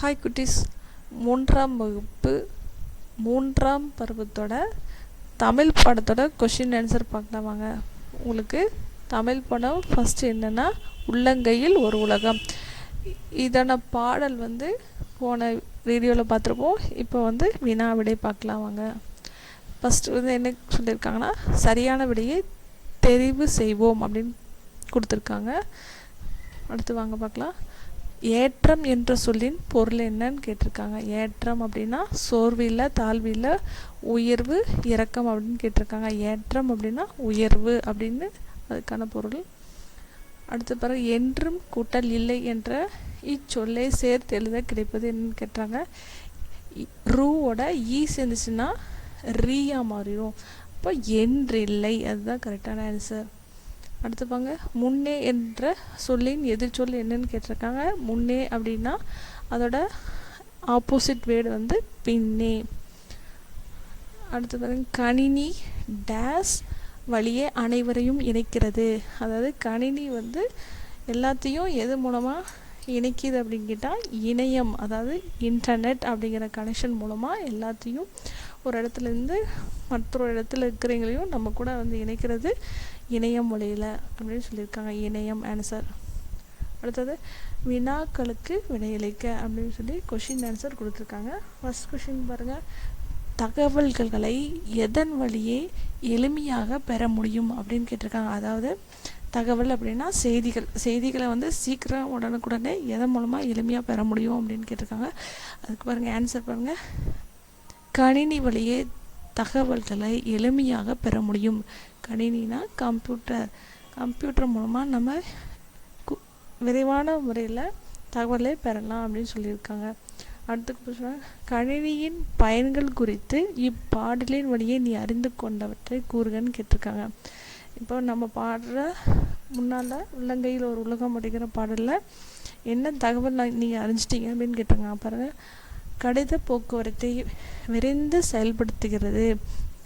Hi குட்டீஸ் மூன்றாம் வகுப்பு மூன்றாம் பருவத்தோட தமிழ் பாடத்தோட கொஷின் ஆன்சர் பார்க்கலாம் வாங்க உங்களுக்கு தமிழ் படம் ஃபஸ்ட்டு என்னென்னா உள்ளங்கையில் ஒரு உலகம். இதான பாடல் வந்து போன வீடியோவில் பார்த்துருப்போம். இப்போ வந்து வினா விடை பார்க்கலாம் வாங்க ஃபஸ்ட்டு வந்து என்ன சொல்லியிருக்காங்கன்னா சரியான விடையை தெரிவு செய்வோம் அப்படின்னு கொடுத்துருக்காங்க. அடுத்து வாங்க பார்க்கலாம். ஏற்றம் என்ற சொல்லின் பொருள் என்னன்னு கேட்டிருக்காங்க. ஏற்றம் அப்படின்னா சோர்வில்லை தாழ்வில்லை உயர்வு இறக்கம் அப்படின்னு கேட்டிருக்காங்க. ஏற்றம் அப்படின்னா உயர்வு அப்படின்னு அதுக்கான பொருள். அடுத்து பிறகு என்றும் கூட்டல் இல்லை என்ற இச்சொல்லை சேர்த்து எழுத கிடைப்பது என்னன்னு கேட்டாங்க. ரூவோட ஈ சேர்ந்துச்சுன்னா ரீயா மாறிடும். அப்போ என்றில்லை. அதுதான் கரெக்டான ஆன்சர் அடுத்து பாங்க முன்னே என்ற சொல்லின் எதிர்ச்சொல் என்னன்னு கேட்டிருக்காங்க. முன்னே அப்படின்னா அதோட ஆப்போசிட் வேர்டு வந்து பின்னே. அடுத்து பாருங்க. கணினி டேஸ் வழியே அனைவரையும் இணைக்கிறது. அதாவது கணினி வந்து எல்லாத்தையும் எது மூலமாக இணைக்கிது அப்படின்னு கேட்டால் இணையம் அதாவது இன்டர்நெட் அப்படிங்கிற கனெக்ஷன் மூலமாக எல்லாத்தையும் ஒரு இடத்துலேருந்து மற்றொரு இடத்துல இருக்கிறவங்களையும் நம்ம கூட வந்து இணைக்கிறது இணையம் மொழியில் அப்படின்னு சொல்லியிருக்காங்க. இணையம் ஆன்சர் அடுத்தது வினாக்களுக்கு விடையளிக்க அப்படின்னு சொல்லி கொஷின் ஆன்சர் கொடுத்துருக்காங்க. ஃபஸ்ட் கொஷின் பாருங்கள் தகவல்களை எதன் வழியே எளிமையாக பெற முடியும் அப்படின்னு கேட்டிருக்காங்க. அதாவது தகவல் அப்படின்னா செய்திகள். செய்திகளை வந்து சீக்கிரம் உடனுக்குடனே எதன் மூலமாக எளிமையாக பெற முடியும் அப்படின்னு கேட்டிருக்காங்க. அதுக்கு பாருங்கள் ஆன்சர் பாருங்கள் கணினி வழியே தகவல்களை எளிமையாக பெற முடியும். கணினினா கம்ப்யூட்டர் கம்ப்யூட்டர் மூலமாக நம்ம விரைவான முறையில் தகவலை பெறலாம் அப்படின்னு சொல்லியிருக்காங்க. அடுத்து கணினியின் பயன்கள் குறித்து இப்பாடலின் வழியே நீ அறிந்து கொண்டவற்றை கூறுகன்னு கேட்டிருக்காங்க. இப்போ நம்ம பாடுற முன்னால் உள்ளங்கையில் ஒரு உலகம் அப்படிங்கிற பாடலில் என்ன தகவல் நீங்கள் அறிஞ்சிட்டீங்க அப்படின்னு கேட்டிருக்காங்க. பாருங்கள் கடித போக்குவரத்தை விரைந்து செயல்படுத்துகிறது.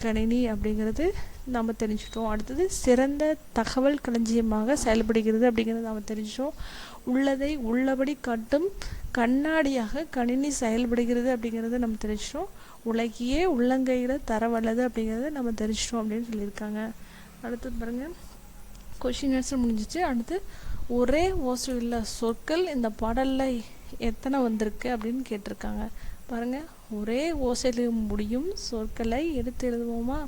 கணினி அப்படிங்கிறது நாம் தெரிஞ்சுட்டோம் அடுத்தது சிறந்த தகவல் களஞ்சியமாக செயல்படுகிறது அப்படிங்கிறது நாம் தெரிஞ்சிட்டோம் உள்ளதை உள்ளபடி காட்டும் கண்ணாடியாக கணினி செயல்படுகிறது அப்படிங்கிறது நம்ம தெரிஞ்சிட்டோம் உலகியே உள்ளங்கையில் தரவல்லது அப்படிங்கிறத நம்ம தெரிஞ்சிட்டோம் அப்படின்னு சொல்லியிருக்காங்க. அடுத்து பாருங்கள் கொஷின் ஆன்சர் முடிஞ்சிச்சு. அடுத்து ஒரே ஓசையுள்ள சொற்கள் இந்த பாடலில் எத்தனை வந்திருக்கு அப்படின்னு கேட்டிருக்காங்க. பாருங்கள் ஒரே ஓசையில் முடியும் சொற்களை எடுத்து எழுதுவோமா?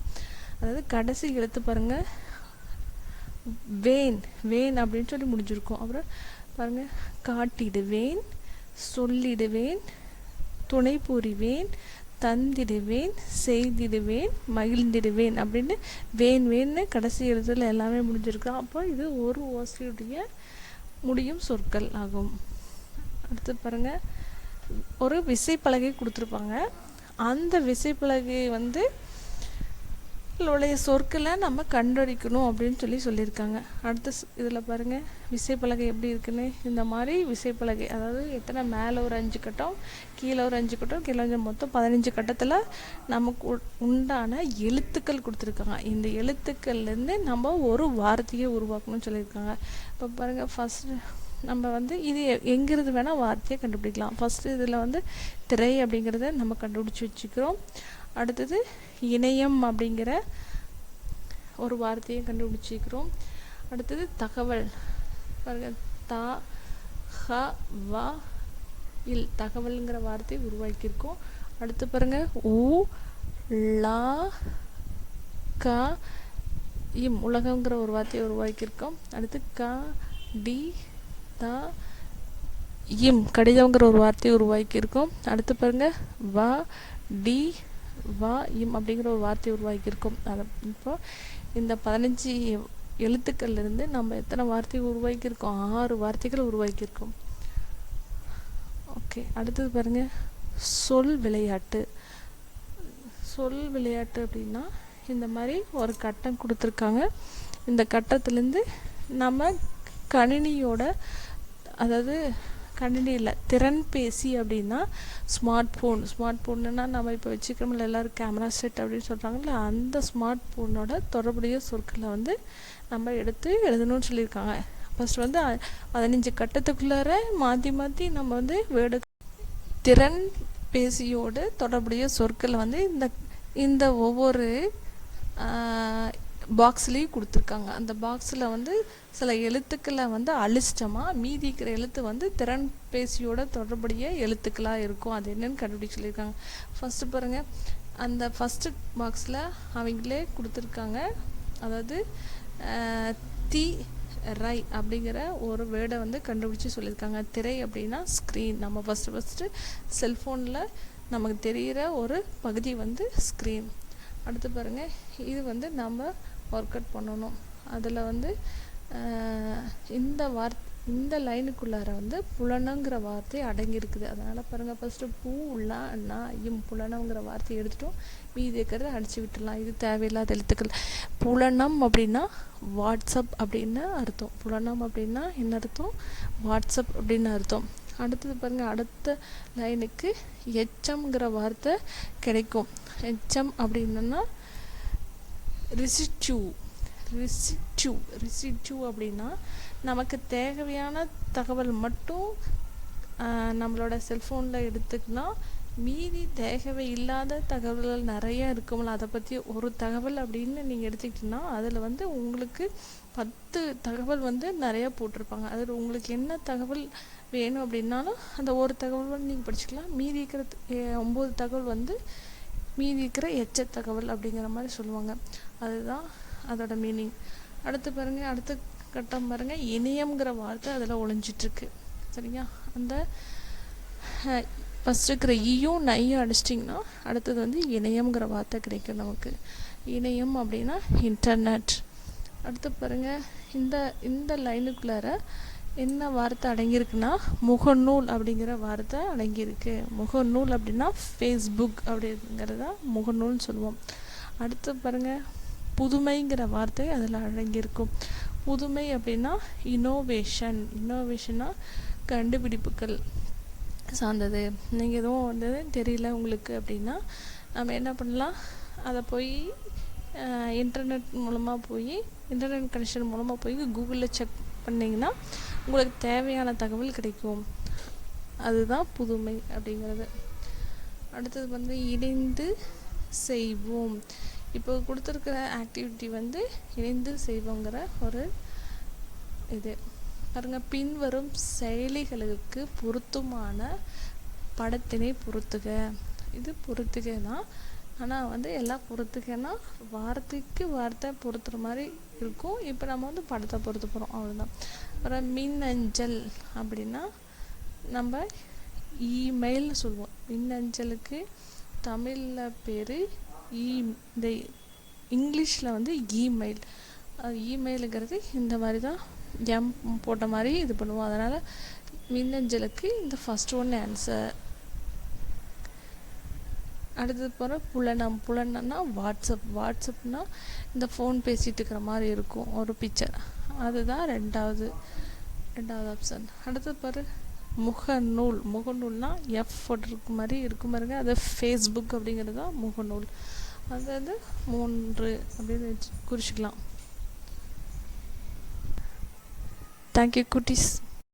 அதாவது கடைசி எழுத்து பாருங்கள் வேன் வேன் அப்படின்னு சொல்லி முடிஞ்சிருக்கும். அப்புறம் பாருங்கள் காட்டிடுவேன் சொல்லிடுவேன் துணை புரிவேன் தந்திடுவேன் செய்திடுவேன் மகிழ்ந்திடுவேன் அப்படின்னு வேன் வேன்னு கடைசி எழுத்துல எல்லாமே முடிஞ்சிருக்கு அப்போ இது ஒரு ஓசையுடைய முடியும் சொற்கள் ஆகும். அடுத்து பாருங்கள் ஒரு விசைப்பலகை கொடுத்துருப்பாங்க. அந்த விசைப்பலகை வந்து உடைய சொற்களை நம்ம கண்டடிக்கணும் அப்படின்னு சொல்லி சொல்லியிருக்காங்க. அடுத்த இதில் பாருங்கள் விசைப்பலகை எப்படி இருக்குன்னு? இந்த மாதிரி விசைப்பலகை அதாவது எத்தனை மேலே ஒரு அஞ்சு கட்டம் கீழே ஒரு அஞ்சு கட்டம் கீழே அஞ்சு மொத்தம் பதினஞ்சு கட்டத்தில் நமக்கு உண்டான எழுத்துக்கள் கொடுத்துருக்காங்க. இந்த எழுத்துக்கள்லேருந்து நம்ம ஒரு வார்த்தையை உருவாக்கணும்னு சொல்லியிருக்காங்க. இப்போ பாருங்கள் ஃபஸ்ட்டு நம்ம வந்து இது எங்கிருந்து வேணால் வார்த்தையை கண்டுபிடிக்கலாம். ஃபஸ்ட்டு இதில் வந்து திரை அப்படிங்கிறத நம்ம கண்டுபிடிச்சி வச்சுக்கிறோம். அடுத்தது இணையம் அப்படிங்கிற ஒரு வார்த்தையை கண்டுபிடிச்சிக்கிறோம் அடுத்தது தகவல். பாருங்க தா ஹ வா இல் தகவல்ங்கிற வார்த்தையை உருவாக்கியிருக்கோம். அடுத்து பாருங்க ஊ லா க இம் உலகங்கிற ஒரு வார்த்தையை உருவாக்கியிருக்கோம். அடுத்து க டி தான் இம் கடிதங்கிற ஒரு வார்த்தையை உருவாக்கியிருக்கோம் அடுத்து பாருங்க வா டி வா இம் அப்படிங்கிற ஒரு வார்த்தையை உருவாக்கியிருக்கோம் அதை இப்போ இந்த பதினஞ்சு எழுத்துக்கள்லேருந்து நம்ம எத்தனை வார்த்தை உருவாக்கியிருக்கோம் ஆறு வார்த்தைகள் உருவாக்கியிருக்கோம் ஓகே அடுத்தது பாருங்கள் சொல் விளையாட்டு. சொல் விளையாட்டு அப்படின்னா இந்த மாதிரி ஒரு கட்டம் கொடுத்துருக்காங்க. இந்த கட்டத்துலேருந்து நம்ம கணினியோட அதாவது கணினியில் திறன்பேசி அப்படின்னா ஸ்மார்ட் ஃபோன் ஸ்மார்ட் ஃபோனுன்னா நம்ம இப்போ வச்சுக்கிறோம்ல எல்லோரும் கேமரா செட் அப்படின்னு சொல்கிறாங்கல்ல அந்த ஸ்மார்ட் ஃபோனோட தொடர்புடைய சொற்களை வந்து நம்ம எடுத்து எழுதணும்னு சொல்லியிருக்காங்க. ஃபஸ்ட் வந்து பதினஞ்சு கட்டத்துக்குள்ளார மாற்றி மாற்றி நம்ம வந்து வேர்டு திறன் பேசியோடு தொடர்புடைய சொற்களை வந்து இந்த இந்த ஒவ்வொரு பாக்ஸ்லேயும் கொடுத்துருக்காங்க. அந்த பாக்ஸில் வந்து சில எழுத்துக்களை வந்து அழிச்சிட்டோமா? மீதி இருக்கிற எழுத்து வந்து திறன் பேசியோட தொடர்புடைய எழுத்துக்களாக இருக்கும். அது என்னன்னு கண்டுபிடிக்க சொல்லியிருக்காங்க. ஃபஸ்ட்டு பாருங்கள் அந்த ஃபஸ்ட்டு பாக்ஸில் அவங்களே கொடுத்துருக்காங்க. அதாவது தி ரை அப்படிங்கிற ஒரு வேர்டை வந்து கண்டுபிடிச்சி சொல்லியிருக்காங்க. திரை அப்படின்னா ஸ்க்ரீன் நம்ம ஃபஸ்ட்டு ஃபஸ்ட்டு செல்ஃபோனில் நமக்கு தெரிகிற ஒரு பகுதி வந்து ஸ்க்ரீன் அடுத்து பாருங்கள் இது வந்து நம்ம ஒர்க் அவுட் பண்ணணும். அதில் வந்து இந்த வார்த் இந்த லைனுக்குள்ளார வந்து புலனங்கிற வார்த்தை அடங்கியிருக்குது. அதனால் பாருங்கள் ஃபஸ்ட்டு பூ உள்ளா அண்ணா ஐயும் புலனங்கிற வார்த்தையை எடுத்துட்டோம். மீதி இருக்கிறத அடித்து விட்டுடலாம். இது தேவையில்லாத எழுத்துக்கள். புலனம் அப்படின்னா வாட்ஸ்அப் அப்படின்னு அர்த்தம். புலனம் அப்படின்னா என்ன அர்த்தம்? வாட்ஸ்அப் அப்படின்னு அர்த்தம். அடுத்தது பாருங்கள் அடுத்த லைனுக்கு எச்சம்ங்கிற வார்த்தை கிடைக்கும். எச்சம் அப்படின்னா ரிசிச்சு ரிசிச்சு ரிசிச்சு அப்படின்னா நமக்கு தேவையான தகவல் மட்டும் நம்மளோட செல்ஃபோனில் எடுத்துக்கலாம் மீதி தேவை இல்லாத தகவல்கள் நிறைய இருக்கும்ல. அதை பற்றி ஒரு தகவல் அப்படின்னு நீங்கள் எடுத்துக்கிட்டிங்கன்னா அதில் வந்து உங்களுக்கு பத்து தகவல் வந்து நிறையா போட்டிருப்பாங்க. அதில் உங்களுக்கு என்ன தகவல் வேணும் அப்படின்னாலும் அந்த ஒரு தகவல் வந்து நீங்கள் படிச்சுக்கலாம். மீதி இருக்கிற ஒம்பது தகவல் வந்து மீதி இருக்கிற எச்ச தகவல் அப்படிங்கிற மாதிரி சொல்லுவாங்க. அதுதான் அதோட மீனிங் அடுத்து பாருங்கள் அடுத்த கட்டம் பாருங்க இணையம்ங்கிற வார்த்தை அதில் ஒழிஞ்சிட்ருக்கு சரிங்களா? அந்த ஃபஸ்ட் இருக்கிற ஈயும் நையும் அடிச்சிட்டிங்கன்னா அடுத்தது வந்து இணையம்ங்கிற வார்த்தை கிடைக்கும் நமக்கு. இணையம் அப்படின்னா இன்டர்நெட் அடுத்து பாருங்க இந்த இந்த லைனுக்குள்ளார என்ன வார்த்தை அடங்கியிருக்குன்னா முகநூல் அப்படிங்கிற வார்த்தை அடங்கியிருக்கு. முகநூல் அப்படின்னா ஃபேஸ்புக் அப்படிங்கிறது தான் முகநூல்னு சொல்லுவோம். அடுத்து பாருங்கள் புதுமைங்கிற வார்த்தை அதில் அடங்கியிருக்கும். புதுமை அப்படின்னா இனோவேஷன் இனோவேஷனா கண்டுபிடிப்புகள் சார்ந்தது. நீங்கள் எதுவும் வந்து தெரியல உங்களுக்கு அப்படின்னா நம்ம என்ன பண்ணலாம்? அதை போய் இன்டர்நெட் மூலமாக போய் இன்டர்நெட் கனெக்ஷன் மூலமாக போய் கூகுளில் செக் பண்ணிங்கன்னா உங்களுக்கு தேவையான தகவல் கிடைக்கும். அதுதான் புதுமை அப்படிங்கிறது. அடுத்தது வந்து இணைந்து செய்வோம். இப்போ கொடுத்துருக்கிற ஆக்டிவிட்டி வந்து இணைந்து செய்வோங்கிற ஒரு இது. பாருங்க பின்வரும் செயலிகளுக்கு பொருத்தமான படத்தினை பொருத்துக. இது பொருத்துக தான் ஆனால் வந்து எல்லாம் பொறுத்துக்கன்னா வார்த்தைக்கு வார்த்தை பொறுத்துற மாதிரி இருக்கும். இப்போ நம்ம வந்து படத்தை பொறுத்து போகிறோம் அவ்வளோதான் அப்புறம் மின்னஞ்சல் அப்படின்னா நம்ம இமெயில்னு சொல்லுவோம். மின்னஞ்சலுக்கு தமிழில் பேர் இ e, இந்த இங்கிலீஷில் வந்து இமெயில் இமெயிலுங்கிறது இந்த மாதிரி தான் எம் போட்ட மாதிரி இது பண்ணுவோம். அதனால் மின்னஞ்சலுக்கு இந்த ஃபஸ்ட் ஒன் ஆன்சர் அடுத்தது போகிற புலனம். புலனம்னா வாட்ஸ்அப். வாட்ஸ்அப்னால் இந்த ஃபோன் பேசிகிட்டு இருக்கிற மாதிரி இருக்கும். ஒரு பிக்சர் அதுதான் ரெண்டாவது ரெண்டாவது ஆப்ஷன் அடுத்தது பாரு முகநூல். முகநூல்னால் எஃப் போட்டிருக்க மாதிரி இருக்கும் பாருங்க. அது ஃபேஸ்புக் அப்படிங்கிறது தான் முகநூல். அதாவது மூன்று அப்படின்னு வச்சு குறிச்சிக்கலாம். தேங்க்யூ குட்டீஸ்.